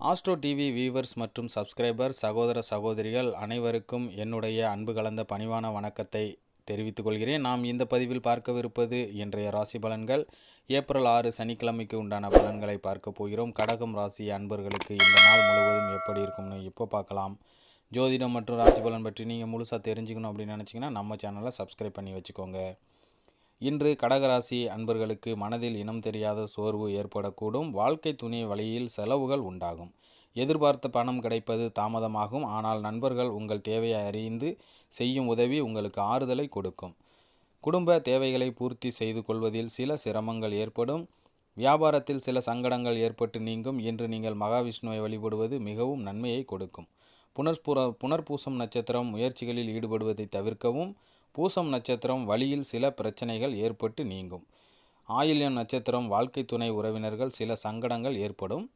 Astro TV viewers மற்றும் subscriber சகோதர சகோதரிகள் அனைவருக்கும் என்னுடைய அன்பு கலந்த பணிவான வணக்கத்தை தெரிவித்துக் கொள்கிறேன். நாம் இந்த பதிவில் பார்க்கவிருப்பது இன்றைய ராசி பலன்கள். ஏப்ரல் ஆறு சனிக்கிழமைக்கு உண்டான பலன்களை பார்க்க போகிறோம். கடகம் ராசி அன்பர்களுக்கு இந்த நாள் முழுவதும் எப்படி இருக்கும்னு இப்போ பார்க்கலாம். ஜோதிடம் மற்றும் ராசி பலன் பற்றி நீங்கள் முழுசாக தெரிஞ்சுக்கணும் அப்படின்னு நினச்சிங்கன்னா நம்ம சேனலை சப்ஸ்கிரைப் பண்ணி வச்சுக்கோங்க. இன்று கடகராசி அன்பர்களுக்கு மனதில் இனம் தெரியாத சோர்வு ஏற்படக்கூடும். வாழ்க்கை துணை வழியில் செலவுகள் உண்டாகும். எதிர்பார்த்த பணம் கிடைப்பது தாமதமாகும். ஆனால் நண்பர்கள் உங்கள் தேவையை அறிந்து செய்யும் உதவி உங்களுக்கு ஆறுதலை கொடுக்கும். குடும்ப தேவைகளை பூர்த்தி செய்து கொள்வதில் சில சிரமங்கள் ஏற்படும். வியாபாரத்தில் சில சங்கடங்கள் ஏற்பட்டு நீங்கும். இன்று நீங்கள் மகாவிஷ்ணுவை வழிபடுவது மிகவும் நன்மையை கொடுக்கும். புனர்பூர புனர்பூசம் நட்சத்திரம் முயற்சிகளில் ஈடுபடுவதை தவிர்க்கவும். பூசம் நட்சத்திரம் வழியில் சில பிரச்சனைகள் ஏற்பட்டு நீங்கும். ஆயில்யம் நட்சத்திரம் வாழ்க்கை துணை உறவினர்கள் சில சங்கடங்கள் ஏற்படும்.